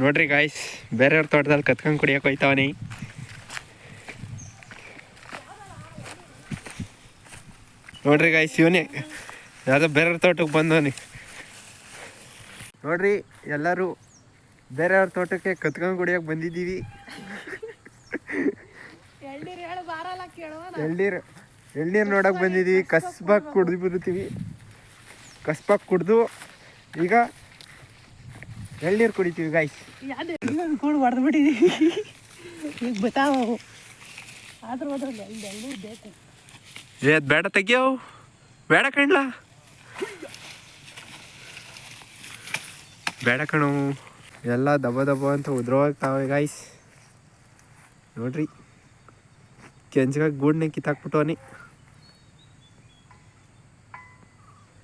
ನೋಡ್ರಿ ಗಾಯ್ಸ್ ಬೇರೆಯವ್ರ ತೋಟದಲ್ಲಿ ಕತ್ಕೊಂಡು ಕುಡಿಯಕ್ಕೆ ಹೋಯ್ತಾವನಿ. ನೋಡ್ರಿ ಗಾಯ್ಸ್ ಇವನೇ ಯಾವುದೋ ಬೇರೆಯವ್ರ ತೋಟಕ್ಕೆ ಬಂದವನಿ. ನೋಡ್ರಿ ಎಲ್ಲರೂ ಬೇರೆಯವ್ರ ತೋಟಕ್ಕೆ ಕತ್ಕೊಂಡು ಕುಡಿಯಕ್ಕೆ ಬಂದಿದ್ದೀವಿ. ಎಳ್ನೀರು ಎಳ್ನೀರು ನೋಡಕ್ಕೆ ಬಂದಿದ್ದೀವಿ. ಕಸ್ಬಾಗಿ ಕುಡ್ದು ಬಿಡ್ತೀವಿ. ಕಸ್ಬಾಗಿ ಕುಡ್ದು ಈಗ ಎಳ್ನೀರು ಕುಡಿತೀವಿ ಗಾಯ್ಸ್ ಕೂಡ ಹೊಡೆದು ಬಿಟ್ಟಿದ್ದೀವಿ ಈಗ ಬತ್ತಾವ ಅವು. ಆದ್ರೂ ಅದ್ರಲ್ಲಿ ಎಳ್ನೀರು ಬೇಕು. ಏ ಬೇಡ ತೆಗಿಯೋ. ಬೇಡ ಕಣ್ಲ. ಬೇಡ ಕಣು. ಎಲ್ಲ ದಬ ದಬ ಅಂತ ಉದ್ರೋಗ್ತಾವೆ ಗಾಯ್ಸ್ ನೋಡ್ರಿ. ಕೆಂಚ್ಗಾಗಿ ಗೂಡ್ನ ಕಿತ್ತಾಕ್ಬಿಟ್ಟವನಿ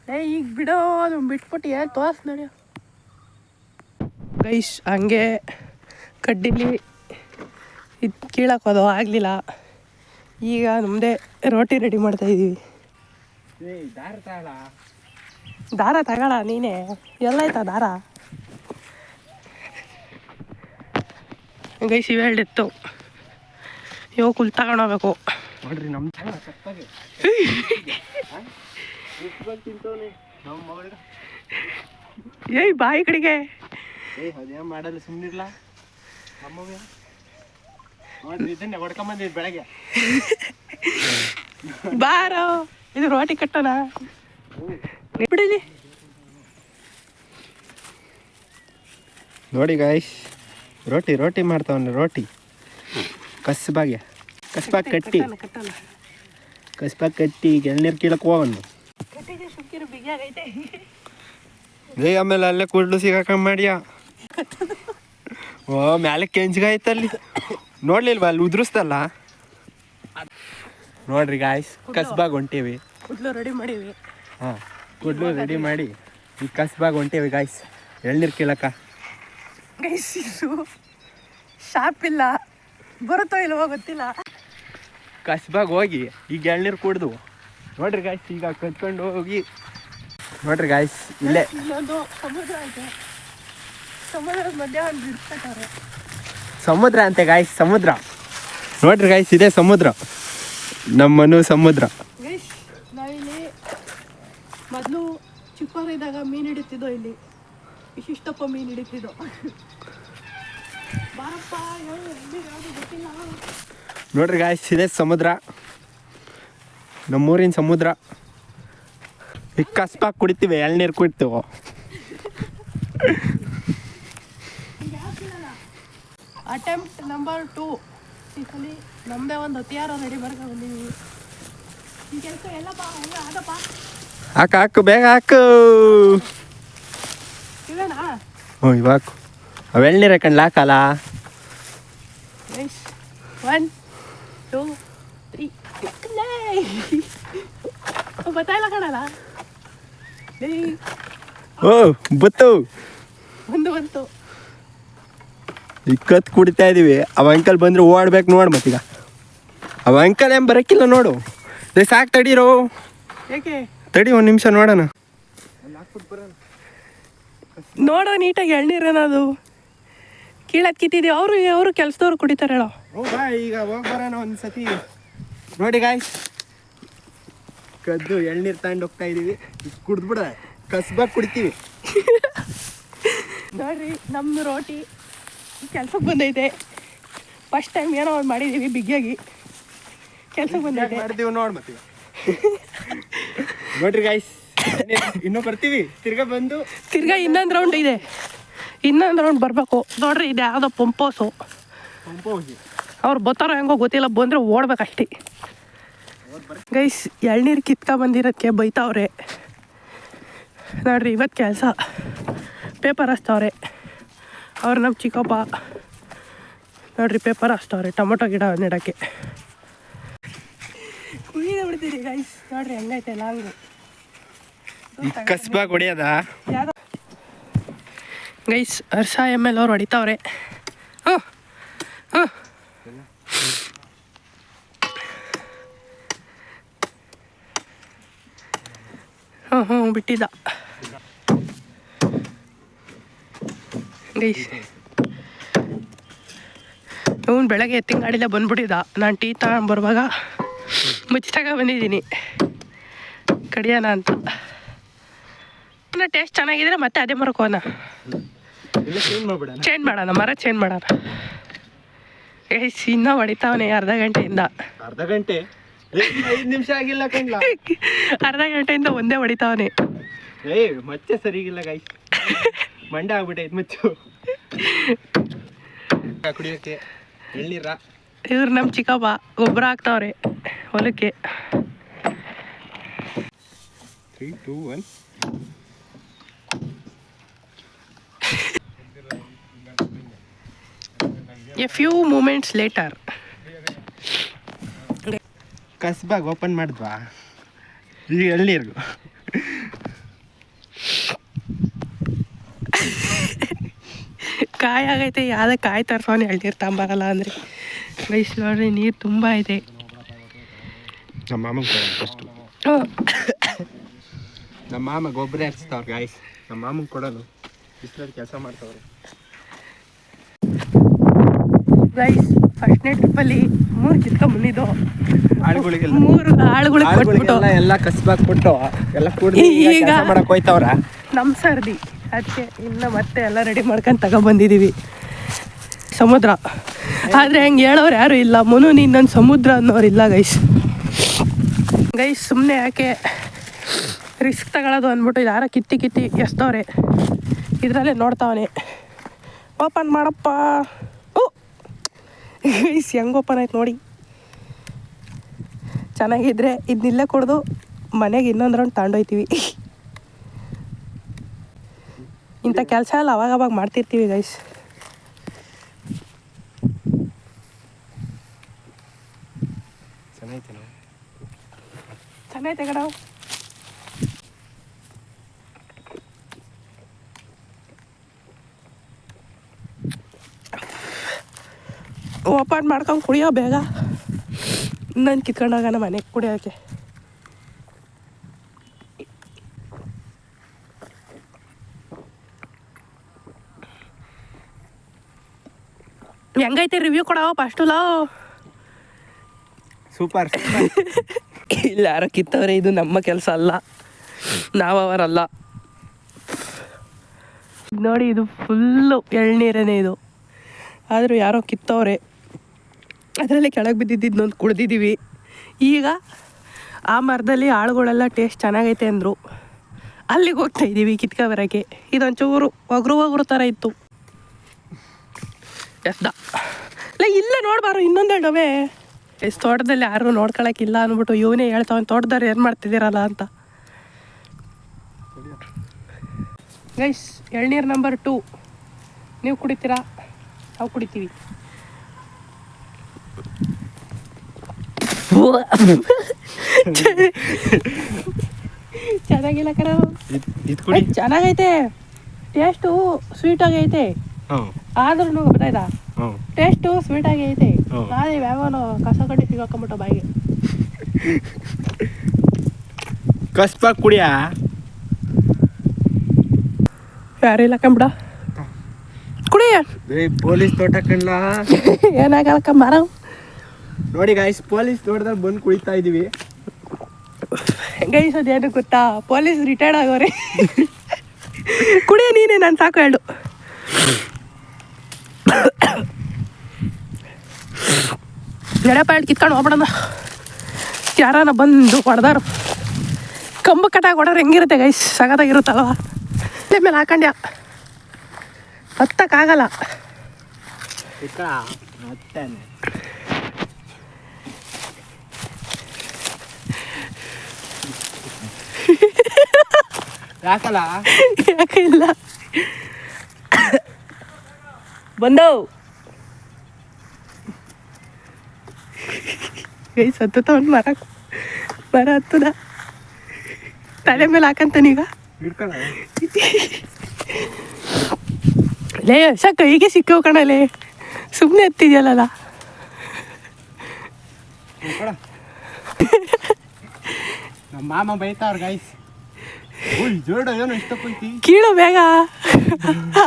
ಏ ಈಗ ಬಿಡೋ ಅದು ಬಿಟ್ಬಿಟ್ಟು ಏನು ತೋರ್ಸ್ ನೋಡಿ ಗೈಸ್ ಹಂಗೆ ಕಡ್ಡಿಲಿ ಇದು ಕೀಳಕ್ಕೆ ಆಗಲಿಲ್ಲ. ಈಗ ನಮ್ಮದೇ ರೋಟಿ ರೆಡಿ ಮಾಡ್ತಾ ಇದ್ದೀವಿ ದಾರ ತಗೋಳ ನೀನೇ. ಎಲ್ಲಾಯ್ತಾ ದಾರ? ಗೈಸ್ ಇವೆ ಹೇಳಿತ್ತು ಯೋ ಕುಲ್ ತಗೊಂಡೋಗ್ಬೇಕು ನೋಡ್ರಿ ನಮ್ಮ ಏಯ್ ಬಾಯಿ ಕಡೆಗೆ. ಏ ಅದೇ ಮಾಡಲ್ಲ ಸುಮ್ಮನಿರ್ಲ ನಮ್ಮವ್ಯ ನೋಡ್ರಿ ಇದನ್ನೇ ಹೊಡ್ಕೊಂಬಂದಿದ್ದು ಬೆಳಗ್ಗೆ. ಬಾರೋ. ಇದು ರೋಟಿ ಕಟ್ಟೋಣ ಬಿಡಲಿ. ನೋಡಿ ಗಾಯ್ಸ್ ರೋಟಿ ರೋಟಿ ಮಾಡ್ತಾವನೆ ರೋಟಿ. ಕಸ್ಬಾಗೆ. ಕಸ್ಬಾಗ್ ಕಟ್ಟಿ. ಕಸ್ಬಾಗ ಕಟ್ಟಿ ಎಳ್ನೀರು ಕೀಳಕ್ಕೆ ಹೋಗನು ಏ ಆಮೇಲೆ ಅಲ್ಲೇ ಕೂಡ್ಲು ಸಿಗಾಕ ಮಾಡ್ಯಾ? ಓ ಮ್ಯಾಲೆ ಕೆಂಜ್ಗಾಯ್ತಲ್ಲಿ ನೋಡ್ಲಿಲ್ವಾ ಅಲ್ಲಿ ಉದುರಿಸ್ತಲ್ಲ? ನೋಡ್ರಿ ಗಾಯ್ಸ್ ಕಸ್ಬಾಗ್ ಹೊಂಟೇವಿ. ಕುಡ್ಲು ರೆಡಿ ಮಾಡೀವಿ. ಹಾಂ ಕುಡ್ಲು ರೆಡಿ ಮಾಡಿ ಈ ಕಸ್ಬಾಗ್ ಹೊಂಟೇವಿ ಗಾಯ್ಸ್ ಎಳ್ನೀರು ಕೀಳಕ್ಕ. ಗೈಸ್ ಇದು ಶಾಪ್ ಇಲ್ಲ. ಬರುತ್ತೋ ಇಲ್ವೋ ಗೊತ್ತಿಲ್ಲ. ಕಸ್ಬಾಗ್ ಹೋಗಿ ಈಗ ಎಳ್ನೀರು ಕುಡ್ದು. ನೋಡ್ರಿ ಗಾಯ್ಸ್ ಈಗ ಕತ್ಕೊಂಡು ಹೋಗಿ. ನೋಡ್ರಿ ಗಾಯ್ಸ್ ಇಲ್ಲೇ. ಇಲ್ಲೊಂದು ಸಮುದ್ರ ಐತೆ ಸಮುದ್ರದ ಮಧ್ಯ ಒಂದು ಬಿಡ್ತಾರೆ ಸಮುದ್ರ ಅಂತೆ ಗಾಯ್ಸ್ ಸಮುದ್ರ. ನೋಡ್ರಿ ಗಾಯ್ಸ್ ಇದೆ ಸಮುದ್ರ. ನಮ್ಮನು ಸಮುದ್ರ. ನಾವಿಲ್ಲಿ ಮೊದಲು ಚಿಕ್ಕವರಿದ್ದಾಗ ಮೀನು ಹಿಡಿತಿದ್ದೋ ಇಲ್ಲಿ? ಇಷ್ಟಿಷ್ಟಪ್ಪ ಮೀನು ಹಿಡಿತಿದ್ದೋ? ನೋಡ್ರಿ ಗಾಯ್ಸ್ ಇದೆ ಸಮುದ್ರ. ನಮ್ಮೂರಿನ ಸಮುದ್ರ. ಈಗ ಕಸ್ಬಾಗ್ ಕುಡಿತೀವಿ ಎಳ್ನೀರು ಕುಡಿತೀವಿ? ಅಟೆಂಪ್ಟ್ ನಂಬರ್ ಟೂ ಈ ಸಲ ನಮ್ಮದೇ ಒಂದು ಹತಿಯಾರ ರೆಡಿ ಬಂದೀವಿ. ಈ ಕೆಲಸ ಎಲ್ಲ ಬಾ ಎಲ್ಲ ಆಗಪ್ಪ ಹಾಕು ಹಾಕು ಬೇಗ ಹಾಕು. ಇವೇನ? ಹ್ಞೂ ಇವಾಕು ಅವು ಎಳ್ನೀರು ಹಾಕಂಡ್ಲ ಹಾಕಲ್ಲ? ಒನ್ ಟೂ ತ್ರೀ ಬತ್ತಾಯಿಲ್ಲ ಕಣಲ್ಲ? ಓ ಬತ್ತು. ಒಂದು ಬಂತು ಕತ್ ಕುಡಿತಾ ಇದೀವಿ. ಅವ ಅಂಕಲ್ ಬಂದ್ರೆ ಓಡ್ಬೇಕು ನೋಡು ಮತ್ತೀಗ. ಅವ ಅಂಕಲ್ ಏನು ಬರೋಕ್ಕಿಲ್ಲ ನೋಡು. ಏ ಸಾಕು ತಡೀರೋ. ಏಕೆ? ತಡಿ ಒಂದು ನಿಮಿಷ ನೋಡೋಣ. ನೋಡು ನೀಟಾಗಿ ಎಳ್ನೀರೇನದು ಕೀಳತ್ ಕಿತ್ತಿದೀವಿ. ಅವರು ಅವರು ಕೆಲಸದವ್ರು ಕುಡಿತಾರೆ ಹೇಳೋ ಈಗ ಹೋಗಿ ಬರೋಣ ಒಂದು ಸತಿ ನೋಡಿ ಗಾಯ್ ಕದ್ದು ಎಳ್ನೀರು ತಗೊಂಡು ಹೋಗ್ತಾ ಇದೀವಿ. ಕುಡ್ದ್ಬಿಡ ಕಸ್ಬಾಗಿ ಕುಡಿತೀವಿ. ನೋಡ್ರಿ ನಮ್ಮ ರೋಟಿ. ಕೆಲ್ಸಕ್ಕೆ ಬಂದೈತೆ. ಫಸ್ಟ್ ಟೈಮ್ ಏನೋ ಒಂದು ಮಾಡಿದ್ದೀವಿ ಬಿಗಿಯಾಗಿ ಕೆಲ್ಸಕ್ಕೆ ಬಂದೈತೆ. ಮಾಡ್ತೀವಿ ನೋಡಿ ಮತ್ತೆ ನೋಡ್ರಿ ಗಾಯ್ಸ್ ಇನ್ನೂ ಬರ್ತೀವಿ. ತಿರ್ಗಾ ಬಂದು ತಿರ್ಗಾ ಇನ್ನೊಂದು ರೌಂಡ್ ಇದೆ. ಇನ್ನೊಂದು ರೌಂಡ್ ಬರಬೇಕು. ನೋಡ್ರಿ ಇದು ಯಾವುದೋ ಪಂಪೋಸು. ಅವ್ರು ಬರ್ತಾರೋ ಹೆಂಗೋ ಗೊತ್ತಿಲ್ಲ ಬಂದರೆ ಓಡ್ಬೇಕಷ್ಟೇ. ಗೈಸ್ ಎಳ್ನೀರು ಕಿತ್ಕ ಬಂದಿರೋದಕ್ಕೆ ಬೈತಾವ್ರೆ. ನೋಡ್ರಿ ಇವತ್ತು ಕೆಲಸ. ಪೇಪರ್ ಹಚ್ತಾವ್ರೆ. ಅವ್ರು ನಮ್ಮ ಚಿಕ್ಕಪ್ಪ. ನೋಡ್ರಿ ಪೇಪರ್ ಅಷ್ಟವ್ರಿ ಟೊಮೊಟೊ ಗಿಡ ನೆಡೋಕ್ಕೆ. ಕುಯ್ದು ಬಿಡ್ತೀರಿ ಗೈಸ್ ನೋಡ್ರಿ ಹೆಂಗೈತೆ ಲಾಂಗು ಕಸ್ಬಾ ಕಸ್ಬಾಗ್ ಹೊಡಿಯೋದ ಗೈಸ್ ಹರ್ಷ ಎಂ ಎಲ್ ಅವ್ರು ಹೊಡಿತಾವ್ರೆ. ಹ್ಞೂ ಹಾಂ ಹ್ಞೂ ಹ್ಞೂ ಬಿಟ್ಟಿದ್ದ. ಗೈಸ್ ಅವ್ನು ಬೆಳಗ್ಗೆ ಎತ್ತಿನ ಗಾಡಿಲ್ಲ ಬಂದ್ಬಿಟ್ಟಿದ್ದ ನಾನು ಟೀ ತಗೊಂಬರುವಾಗ ಮುಚ್ಚಿದಾಗ ಬಂದಿದ್ದೀನಿ. ಕಡಿಯೋಣ ಅಂತ. ಟೇಸ್ಟ್ ಚೆನ್ನಾಗಿದ್ರೆ ಮತ್ತೆ ಅದೇ ಮರಕ್ಕೆ ಹೋಗೋಣ. ಚೇಂಜ್ ಮಾಡೋಣ ಮರ ಚೇಂಜ್ ಮಾಡೋಣ. ಗೈಸ್ ಇನ್ನೂ ಹೊಡಿತಾವನೆ ಅರ್ಧ ಗಂಟೆಯಿಂದ. ಅರ್ಧ ಗಂಟೆ? ನಿಮಿಷ ಆಗಿಲ್ಲ ಅರ್ಧ ಗಂಟೆಯಿಂದ ಒಂದೇ ಹೊಡಿತಾವನೆ. ಏ ಮತ್ತೆ ಸರಿಗಿಲ್ಲ ಗೈ ಮಂಡ ಆಗ್ಬಿಟ್ಟೈತೆ ಮುಚ್ಚು ಕುಡಿಯೋಕೆ ಎಳ್ನೀರ? ಇವ್ರು ನಮ್ಮ ಚಿಕ್ಕಪ್ಪ ಗೊಬ್ಬರ ಹಾಕ್ತಾವ್ರೆ ಹೊಲಕ್ಕೆ. Three two one a few moments later ಕಸ್ಬಾಗ್ open ಮಾಡಿದ್ವಾ? ಈಗ ಎಳ್ನೀರು ಕಾಯಿ ಆಗೈತೆ ಯಾವುದೇ ಕಾಯಿ ತರ್ಸೋನೆ ಎಳ್ನೀರು ತಗೊಂಬರಲ್ಲ ಅಂದರೆ. ಗೈಸ್ ನೋಡ್ರಿ ನೀರು ತುಂಬ ಇದೆ. ನಮ್ಮ ಮಾಮಗೆ ಫಸ್ಟು ನಮ್ಮ ಮಾಮ ಗೊಬ್ಬರ ಹರಿಸ್ತಾವ್ರೆ ಗಾಯ್ಸ್ ನಮ್ಮ ಮಾಮಗೆ ಕೊಡೋದು. ಬಿಸಿಲಲ್ಲಿ ಕೆಲಸ ಮಾಡ್ತಾವ್ರೆ. ಗೈಸ್ ಫಸ್ಟ್ನೇ ಟ್ರಿಪ್ಪಲ್ಲಿ ಮೂರು ಕಿತ್ಕೊಂಡ್ ಬಂದಿದ್ದು ಆಳುಗಳಿಗೆಲ್ಲ. ಮೂರು ಆಳುಗಳಿಗೆ ಎಲ್ಲ ಕಸ್ಬಾಕ್ ಕೊಟ್ಟು ಎಲ್ಲ ಕುಡ್ದು ಈಗ ಈಗ- ಕೆಲಸ ಮಾಡಕ್ ಹೋಯ್ತವ್ರ? ನಮ್ಮ ಸರ್ದಿ. ಅದಕ್ಕೆ ಇನ್ನು ಮತ್ತೆ ಎಲ್ಲ ರೆಡಿ ಮಾಡ್ಕೊಂಡು ತಗೊಬಂದಿದ್ದೀವಿ ಸಮುದ್ರ. ಆದರೆ ಹೆಂಗೆ ಹೇಳೋರು ಯಾರು ಇಲ್ಲ. ಮುನು, ನೀನು ಸಮುದ್ರ ಅನ್ನೋರು ಇಲ್ಲ ಗೈಸ್ ಗೈಸ್ ಸುಮ್ಮನೆ ಯಾಕೆ ರಿಸ್ಕ್ ತಗೊಳ್ಳೋದು ಅಂದ್ಬಿಟ್ಟು ಯಾರೋ ಕಿತ್ತಿ ಕಿತ್ತಿ ಎಸ್ತವ್ರೆ. ಇದರಲ್ಲೇ ನೋಡ್ತಾವನೆ. ಓಪನ್ ಮಾಡಪ್ಪ. ಓ! ಗೈಸ್ ಹೆಂಗೆ ಓಪನ್ ಆಯ್ತು ನೋಡಿ. ಚೆನ್ನಾಗಿದ್ರೆ ಇದನ್ನಿಲ್ಲೇ ಕುಡ್ದು ಮನೆಗೆ ಇನ್ನೊಂದು ರೌಂಡ್ ತಗೊಂಡೋಯ್ತೀವಿ ಇಂಥ ಕೆಲಸ ಎಲ್ಲ ಅವಾಗ ಅವಾಗ ಮಾಡ್ತಿರ್ತೀವಿ ಗೈಸ್ ಚೆನ್ನಾಯ್ತು ಚೆನ್ನಾಯ್ತೆ ಕಣ. ಓಪನ್ ಮಾಡ್ಕೊಂಡು ಕುಡಿಯೋ ಬೇಗ. ನಾನು ಕಿತ್ಕೊಂಡೋಗೋಣ ಮನೆಗೆ ಕುಡಿಯೋಕ್ಕೆ ಹೆಂಗೈತೆ ರಿವ್ಯೂ ಕೊಡವ? ಕೊಡೋ ಲವ್ ಸೂಪರ್ ಇಲ್ಲ ಯಾರೋ ಕಿತ್ತವ್ರೆ ಇದು ನಮ್ಮ ಕೆಲಸ ಅಲ್ಲ. ನಾವು ಅವರಲ್ಲ. ನೋಡಿ ಇದು ಫುಲ್ಲು ಎಳ್ನೀರೇನೆ ಇದು. ಆದರೂ ಯಾರೋ ಕಿತ್ತವ್ರೆ ಅದರಲ್ಲಿ ಕೆಳಗೆ ಬಿದ್ದಿದ್ದೊಂದು ಕುಡ್ದಿದ್ದೀವಿ ಈಗ ಆ ಮರದಲ್ಲಿ ಆಳುಗಳೆಲ್ಲ ಟೇಸ್ಟ್ ಚೆನ್ನಾಗೈತೆ ಅಂದರು. ಅಲ್ಲಿಗೆ ಹೋಗ್ತಾ ಇದ್ದೀವಿ ಕಿತ್ಕೊ ಬರೋಕ್ಕೆ. ಇದೊಂಚೂರು ಒಗರು ಒಗರು ಥರ ಇತ್ತು. ಎಸ್ದ ಇಲ್ಲ ಇಲ್ಲೇ ನೋಡ್ಬಾರು ಇನ್ನೊಂದು ಎಷ್ಟು ತೋಟದಲ್ಲಿ ಯಾರು ನೋಡ್ಕೊಳಕ್ಕಿಲ್ಲ ಅಂದ್ಬಿಟ್ಟು ಇವನೇ ಹೇಳ್ತಾವೆ ತೋಟದವ್ರು ಏನು ಮಾಡ್ತಿದ್ದೀರಲ್ಲ ಅಂತ. ಗೈಸ್ ಎಳ್ನೀರು ನಂಬರ್ ಟೂ ನೀವು ಕುಡಿತೀರಾ? ನಾವು ಕುಡಿತೀವಿ. ಚೆನ್ನಾಗಿಲ್ಲ ಕಣ. ಚೆನ್ನಾಗೈತೆ. ಟೇಸ್ಟು ಸ್ವೀಟ್ ಆಗೈತೆ. ಹ್ಞೂ ಆದ್ರೂ ಗೊತ್ತಾಯ್ತಾ? ಟೇಸ್ಟ್ ಸ್ವೀಟ್ ಆಗಿ ಐತೆ. ನಾನೇ ಯಾವನು ಕಸ ಕಡ್ಡಿ ಸಿಗಾಕೊಂಬಿಟ್ಟು ಬಾಯಿಗೆ. ಕಸ್ಪ ಕುಡಿಯ? ಯಾರಿಲ್ಲ ಕಂಬಿಡ. ಕುಡಿಯ ಪೊಲೀಸ್ ತೋಟ ಕಣ್ಣ ಏನಾಗಲ್ಲ ಕಂಬಾರ ನೋಡಿ ಗಾಯ್ಸ್ ಪೊಲೀಸ್ ತೋಟದಲ್ಲಿ ಬಂದು ಕುಳಿತಾ ಇದೀವಿ. ಗೈಸ್ ಏನು ಗೊತ್ತಾ? ಪೊಲೀಸ್ ರಿಟೈರ್ಡ್ ಆಗೋರೆ. ಕುಡಿಯ ನೀನೇ ನಾನು ಸಾಕು ಹೇಳು ಎಡಪ್ಪ ಪ್ಯಾಂಟ್ ಕಿತ್ಕೊಂಡು ಹೋಗ್ಬಿಡೋಣ. ಯಾರಾನ ಬಂದು ಹೊಡೆದಾರು. ಕಂಬ ಕಟ್ಟಾಗಿ ಹೊಡೋರು ಹೆಂಗಿರುತ್ತೆ ಗೈಸ್ ಸಗದಾಗಿರುತ್ತಲ್ವ ತಲೆ ಮೇಲೆ ಹಾಕೊಂಡ್ಯ? ಹತ್ತಕ್ಕಾಗಲ್ಲ. ಯಾಕಲ್ಲ? ಯಾಕೆ ಇಲ್ಲ? ಬಂದವು. ಗೈಸ್ ಸತ್ತು ತಗೊಂಡು ಮರ ಮರ ಹತ್ತದ. ತಲೆ ಮೇಲೆ ಹಾಕಂತಾನೀಗ ಲೇ ಸ ಕೈಗೆ ಸಿಕ್ಕವು ಕಣಲೇ. ಸುಮ್ಮನೆ ನಮ್ಮ ಮಾಮ ಬೈತಾವ್ರ ಗೈಸ್ ಜೋಡ ಏನು ಇಷ್ಟ ಕುಯ್ತಿ ಕೀಳು ಬೇಗ.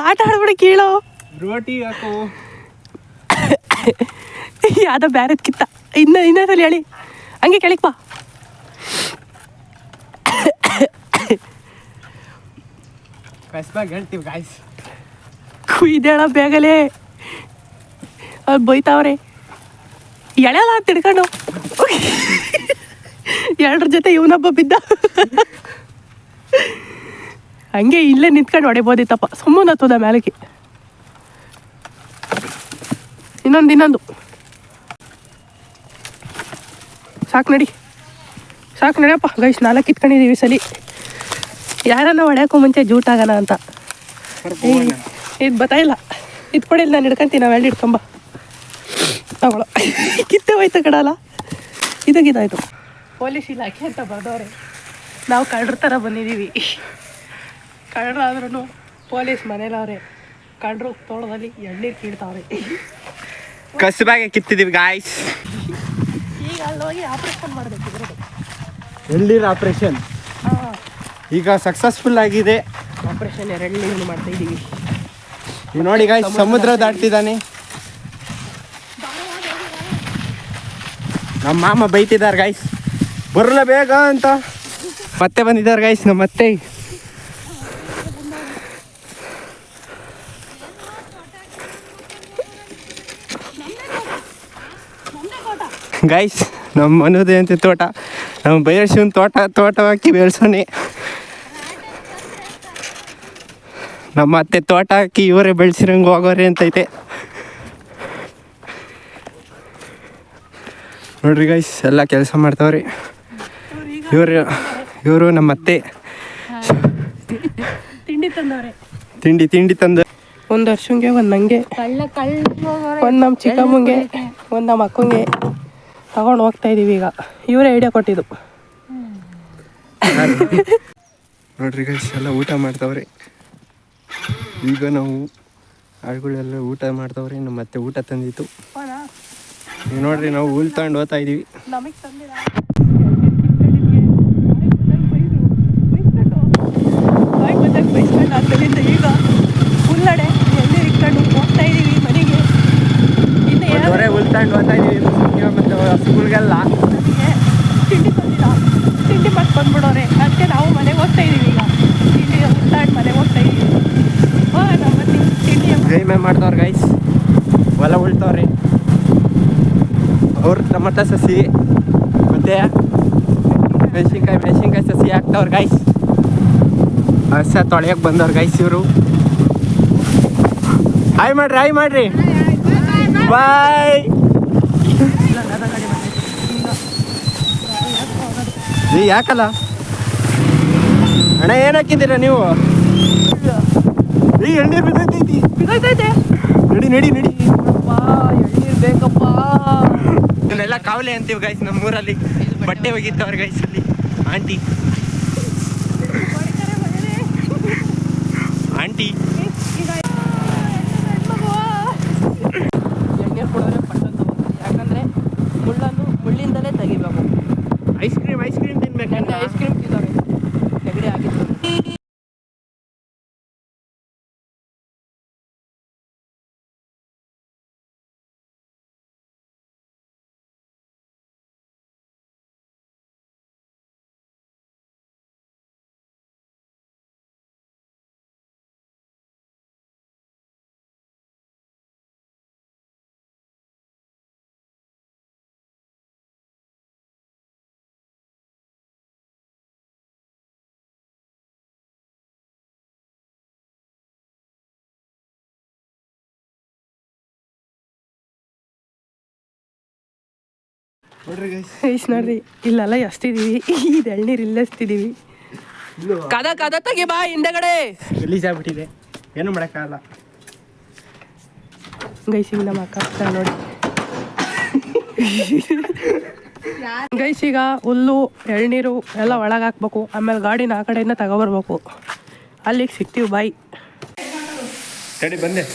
ಆಟ ಆಡ್ಬಿಡ ಕೀಳು. ರೋಟಿ ಹಾಕು. ಯಾವ್ದೋ ಬ್ಯಾರೆದ್ ಕಿತ್ತ ಇನ್ನ ಇನ್ನೊಂದ್ಸಲಿ ಹೇಳಿ. ಹಂಗೆ ಕೇಳಿಕ್ಪ ಬಾ. ಕಸ್ಬಾಗಿ ಹೇಳ್ತೀವಿ ಗಾಯ್ಸ್ ಕುಯ್ದೇಳ ಬೇಗಲೇ ಅವ್ರು ಬೈತಾವ್ರೆ. ಎಳೆಲ್ಲ ತಿಳ್ಕೊಂಡು ಎರಡ್ರ ಜೊತೆ ಇವನೊಬ್ಬ ಬಿದ್ದ. ಹಂಗೆ ಇಲ್ಲೇ ನಿಂತ್ಕೊಂಡು ಹೊಡಿಬೋದಿತ್ತಪ್ಪ ಸುಮ್ಮನೆ ಹತ್ತದ ಮೇಲಕ್ಕೆ. ಇನ್ನೊಂದು ಇನ್ನೊಂದು. ಸಾಕು ನಡಿ. ಸಾಕು ನಡಿಯಪ್ಪ ಗೈಸ್ ನಾಲ್ಕು ಕಿತ್ಕೊಂಡಿದ್ದೀವಿ ಸಲಿ. ಯಾರನ್ನ ಹೊಡ್ಯಾಕೋ ಮುಂಚೆ ಜೂಟಾಗಣ ಅಂತ. ಇದು ಬತ್ತಾಯಿಲ್ಲ ಇದು ಕೊಡಿಲ್ಲ ನಾನು ಹಿಡ್ಕೊಂತೀನಿ ನಾವು ಎಲ್ಲಿ ಹಿಡ್ಕೊಂಬ ತಗೊಳ್ಳೋ ಕಿತ್ತೆ ಹೋಯ್ತು ಕಡಲ್ಲ ಇದಾಯಿತು ಪೊಲೀಸ್ ಇಲಾಖೆ ಅಂತ ಬರ್ದವ್ರೆ ನಾವು ಕಳ್ಳರ ಥರ ಬಂದಿದ್ದೀವಿ ಕಳ್ಳರಾದ್ರೂ ಪೊಲೀಸ್ ಮನೇಲವ್ರೆ ಕಳ್ಳರು ತೋಳದಲ್ಲಿ ಎಣ್ಣೀರು ಕೀಳ್ತಾವ್ರೆ. ಕಸಬಾಗೆ ಕಿತ್ತಿದೀವಿ ಗಾಯ್ಸ್ ಈಗ ಅಲ್ಲಿ ಹೋಗಿ ಆಪ್ರೇಷನ್ ಮಾಡಬೇಕು ಎಳ್ಳೀರ್ ಆಪರೇಷನ್ ಹಾಂ. ಈಗ ಸಕ್ಸಸ್ಫುಲ್ ಆಗಿದೆ. ಆಪರೇಷನ್ ಎರಡು ನೀರು ಮಾಡ್ತಾ ಇದ್ದೀವಿ ಈಗ ನೋಡಿ ಗಾಯ್ಸ್ ಸಮುದ್ರ ದಾಟ್ತಿದ್ದಾನೆ ನಮ್ಮ ಮಾಮ ಬೈತಿದ್ದಾರೆ ಗಾಯ್ಸ್ ಬರಲ್ಲ ಬೇಗ ಅಂತ. ಮತ್ತೆ ಬಂದಿದ್ದಾರೆ ಗಾಯ್ಸ್ ನಮ್ಮ ಮತ್ತೆ ಗಾಯ್ಸ್ ನಮ್ಮ ಮನೋದೇ ಅಂತ ತೋಟ. ನಮ್ಮ ಬೈರಶಿವನ್ ತೋಟ ತೋಟ ಹಾಕಿ ಬೆಳೆಸೋಣಿ. ನಮ್ಮ ಅತ್ತೆ ತೋಟ ಹಾಕಿ ಇವರೇ ಬೆಳ್ಸಿರಂಗೆ ಹೋಗೋರೆ ಅಂತೈತೆ ನೋಡ್ರಿ ಗೈಸ್ ಎಲ್ಲ ಕೆಲಸ ಮಾಡ್ತಾವ್ರಿ. ಇವರು ಇವರು ನಮ್ಮ ಅತ್ತೆ. ತಿಂಡಿ ತಂದವ್ರೆ. ತಿಂಡಿ ತಿಂಡಿ ತಂದ. ಒಂದು ವರ್ಷಂಗೆ ಒಂದು ನಂಗೆ. ಒಂದು ನಮ್ಮ ಚಿಕ್ಕಮ್ಮಂಗೆ ಒಂದು ನಮ್ಮ ಅಕ್ಕಂಗೆ. ತಗೊಂಡು ಹೋಗ್ತಾ ಇದೀವಿ ಈಗ. ಇವರೇ ಐಡಿಯಾ ಕೊಟ್ಟಿದ್ದು. ನೋಡ್ರಿ ಗೈಸ್ ಎಲ್ಲ ಊಟ ಮಾಡ್ತಾವ್ರಿ. ಈಗ ನಾವು ಆಳುಗಳೆಲ್ಲ ಊಟ ಮಾಡ್ತಾವ್ರಿ. ನಮ್ಮ ಮತ್ತೆ ಊಟ ತಂದಿತ್ತು. ಈಗ ನೋಡ್ರಿ ನಾವು ಹುಲ್ ತಗೊಂಡು ಹೋಗ್ತಾ ಇದೀವಿ. ಹುಲ್ ತಗೊಂಡು ಹೋಗ್ತಾ ಇದೀವಿ. ಮತ್ತು ಹಸುಗಳಿಗೆಲ್ಲ ತಿಂಡಿ ತಂದಿಲ್ಲ ತಿಂಡಿ ಮತ್ತೆ ಬಂದ್ಬಿಡೋರೆ. ಅದಕ್ಕೆ ನಾವು ಮನೆಗೆ ಹೋಗ್ತಾ ಇದೀವಿ ಈಗ. ತಿಂಡಿ ಉತ್ತಾಡ್ ಮನೆಗೆ ಹೋಗ್ತಾ ಇದೀವಿ. ಹೋ ನಮ್ಮ ತಿಂಡಿ ಜೈಮೆ ಮಾಡ್ತಾವ್ರ ಗೈಸ್ ಹೊಲ ಉಳ್ತಾವ್ರಿ. ಅವ್ರು ಟಮಟ ಸಸಿ ಮತ್ತೆ ಮೆಣಸಿನ್ಕಾಯಿ ಮೆಣಸಿನ್ಕಾಯಿ ಸಸಿ ಹಾಕ್ತವ್ರು ಗೈಸ್ ಹಸ ತೊಳೆಯಕ್ಕೆ ಬಂದವ್ರ ಗೈಸ್ ಇವರು. ಹಾಯ್ ಮಾಡ್ರಿ ಹಾಯ್ ಮಾಡ್ರಿ. ಬಾಯ್ ಯಾಕಲ್ಲ? ಅಣ್ಣ ಏನು ಹಾಕಿದ್ದೀರಾ ನೀವು? ಎಣ್ಣೀರು ಬಿದ್ದೈತಿ ಬಿದ್ದೈತೈತೆ ನಡಿ ನಡಿ ನಡಿ. ಎಳ್ನೀರು ಬೇಕಪ್ಪ. ಇದನ್ನೆಲ್ಲ ಕಾವಲೆ ಅಂತೀವಿ ಗಾಯ್ಸ್ ನಮ್ಮ ಊರಲ್ಲಿ ಬಟ್ಟೆ ಒಗಿತವ್ರ ಅವ್ರ aunty aunty. Ice cream ice ನೋಡ್ರಿ ಇಲ್ಲೆಲ್ಲ ಎಷ್ಟಿದೀವಿ? ಇದು ಎಳ್ನೀರು ಇಲ್ಲೇ ಎಸ್ತಿದೀವಿ ಕದ ಕದ ತೆಗಿ ಬಾ ಹಿಂದೆಗಡೆ. ರಿಲೀಸ್ ಆಗ್ಬಿಟ್ಟಿದೆ. ಏನು ಮಾಡೋಕ್ಕಾಗಲ್ಲ. ಗೈಸಿಗೆ ಈಗ ನಮ್ಮ ಅಕ್ಕ ನೋಡಿ. ಗೈಸ್ ಈಗ ಹುಲ್ಲು ಎಳ್ನೀರು ಎಲ್ಲ ಒಳಗೆ ಹಾಕ್ಬೇಕು. ಆಮೇಲೆ ಗಾಡಿನ ಆ ಕಡೆಯಿಂದ ತಗೊಬರ್ಬೇಕು. ಅಲ್ಲಿಗೆ ಸಿಗ್ತೀವಿ ಬಾಯ್ ಬಂದೆ.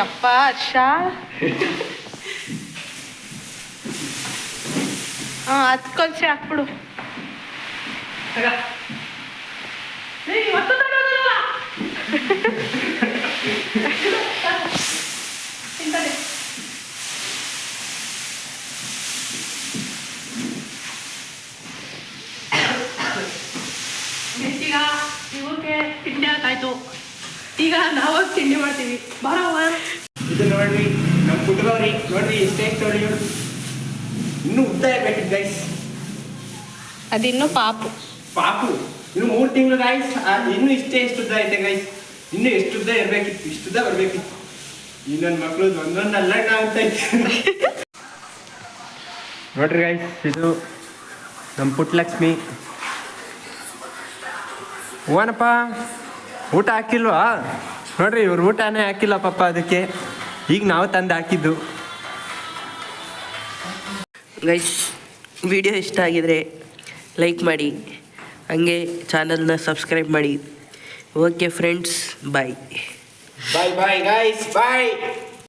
ಅಪ್ಪ ಹರ್ಷ ಹಾಂ ಹತ್ತು ಕೊಲ್ಸೆ ಹಾಕ್ಬಿಡು ಈಗ ಇವ್ರಿಗೆ ತಿಂಡಿ ಆಯ್ತಾಯ್ತು ಈಗ ನಾವು ತಿಂಡಿ ಮಾಡ್ತೀವಿ ಬರವ ಇದು ನೋಡ್ರಿ ನಮ್ಮ ಹುಡುಗವ್ರಿ ನೋಡಿ ಇನ್ನೂ ಉದ್ದ ಇರ್ಬೇಕಿತ್ತು ಗೈಸ್ ಅದಿನ್ನು ಪಾಪು. ಪಾಪು. ಇನ್ನು ಮೂರು ತಿಂಗಳು ಗೈಸ್ ಇನ್ನೂ ಇಷ್ಟೇ ಎಷ್ಟು ಉದ್ದ ಐತೆ ಗೈಸ್ ಇನ್ನೂ ಎಷ್ಟು ಉದ್ದ ಇರ್ಬೇಕಿತ್ತು ಇಷ್ಟು ಉದ್ದ ಬರ್ಬೇಕಿತ್ತು. ಈ ನನ್ನ ಮಕ್ಕಳು ಒಂದೊಂದು ಅಲ್ಲಣ್ಣ ಅಂತ ನೋಡ್ರಿ ಗೈಸ್ ಇದು ನಮ್ಮ ಪುಟ್ಟಲಕ್ಷ್ಮಿ ಓನಪ್ಪ ಊಟ ಹಾಕಿಲ್ವಾ? ನೋಡ್ರಿ ಇವ್ರು ಊಟನೇ ಹಾಕಿಲ್ಲ ಪಾಪ ಅದಕ್ಕೆ. ಈಗ ನಾವು ತಂದು ಹಾಕಿದ್ದು. ಗೈಸ್ ವಿಡಿಯೋ ಇಷ್ಟ ಆಗಿದರೆ ಲೈಕ್ ಮಾಡಿ, ಹಂಗೆ ಚಾನಲ್ನ ಸಬ್ಸ್ಕ್ರೈಬ್ ಮಾಡಿ. Okay friends bye bye bye guys bye